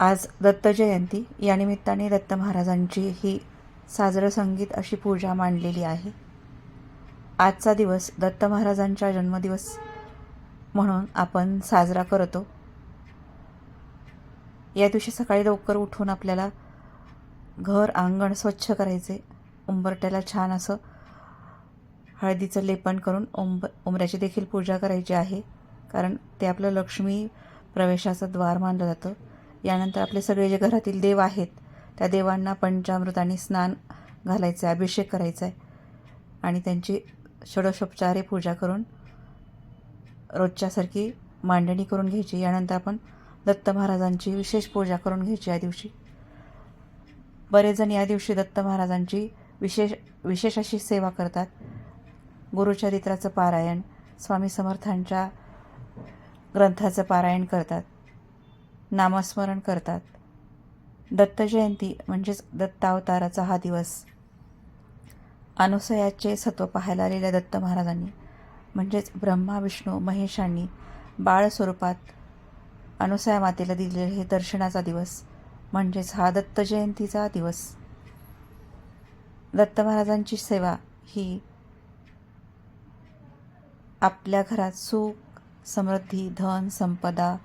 आज दत्त जयंती. या निमित्ताने दत्त महाराजांची ही साजरं संगीत अशी पूजा मांडलेली आहे. आजचा दिवस दत्त महाराजांचा जन्मदिवस म्हणून आपण साजरा करतो. या दिवशी सकाळी लवकर उठून आपल्याला घर अंगण स्वच्छ करायचे. उंबरट्याला छान असं हळदीचं लेपन करून उंब उंबऱ्याची देखील पूजा करायची आहे. कारण ते आपलं लक्ष्मी प्रवेशाचं द्वार मानलं जातं. यानंतर आपले सगळे जे घरातील देव आहेत त्या देवांना पंचामृताने स्नान घालायचं आहे अभिषेक करायचा आहे आणि त्यांची षडोषोपचारे पूजा करून रोजच्यासारखी मांडणी करून घ्यायची. यानंतर आपण दत्त महाराजांची विशेष पूजा करून घ्यायची या दिवशी. बरेचजण या दिवशी दत्त महाराजांची विशेष विशेष अशी सेवा करतात. गुरुचरित्राचं पारायण स्वामी समर्थांच्या ग्रंथाचं पारायण करतात. नामस्मरण करतात. दत्त जयंती म्हणजेच दत्तावताराचा हा दिवस. अनुसयाचे सत्व पाहायला आलेल्या दत्त महाराजांनी म्हणजेच ब्रह्मा विष्णू महेशांनी बाळ स्वरूपात अनुसया मातेला दिलेले हे दर्शनाचा दिवस म्हणजेच हा दत्त जयंतीचा दिवस. दत्त महाराजांची सेवा ही आपल्या घरात सुख समृद्धी धन संपदा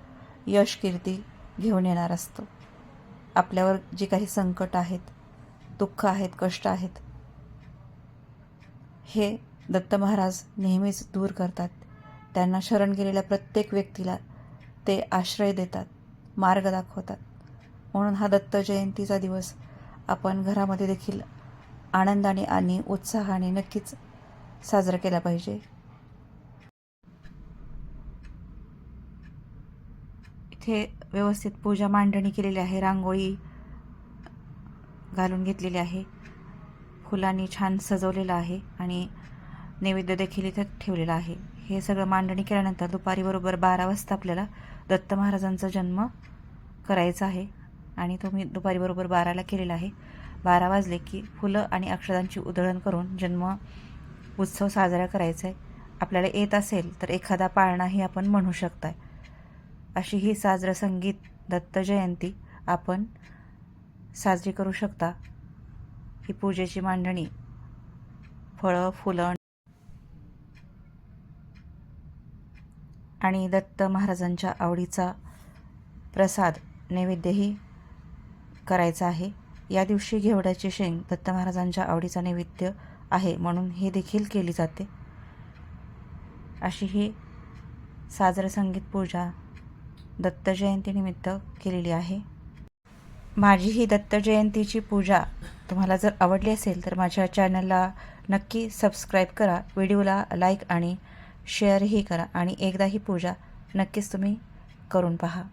यश कीर्ती घेऊन येणार असतो. आपल्यावर जी काही संकट आहेत दुःख आहेत कष्ट आहेत हे दत्त महाराज नेहमीच दूर करतात. त्यांना शरण गेलेल्या प्रत्येक व्यक्तीला ते आश्रय देतात मार्ग दाखवतात. म्हणून हा दत्त जयंतीचा दिवस आपण घरामध्ये देखील आनंदाने आणि उत्साहाने नक्कीच साजरा केला पाहिजे. इथे व्यवस्थित पूजा मांडणी केलेली आहे. रांगोळी घालून घेतलेली आहे. फुलांनी छान सजवलेलं आहे आणि नैवेद्य देखील इथे ठेवलेला आहे. हे सगळं मांडणी केल्यानंतर दुपारी बरोबर बारा वाजता आपल्याला दत्त महाराजांचा जन्म करायचा आहे आणि तो मी दुपारी बरोबर बाराला केलेला आहे. बारा वाजले की फुलं आणि अक्षरांची उधळण करून जन्म उत्सव साजरा करायचा आहे. आपल्याला येत असेल तर एखादा पाळणाही आपण म्हणू शकताय. अशी ही साजरं संगीत दत्त जयंती आपण साजरी करू शकता. ही पूजेची मांडणी फळं फुलं आणि दत्त महाराजांच्या आवडीचा प्रसाद नैवेद्यही करायचा आहे. या दिवशी घेवड्याची शेंग दत्त महाराजांच्या आवडीचा नैवेद्य आहे म्हणून हे देखील केली जाते. अशी ही साजरं संगीत पूजा दत्त जयंतीनिमित्त केलेली आहे. माझी ही दत्त जयंतीची पूजा तुम्हाला जर आवडली असेल तर माझ्या चॅनलला नक्की सबस्क्राईब करा व्हिडिओला लाईक आणि शेअरही करा आणि एकदा ही पूजा नक्कीच तुम्ही करून पहा.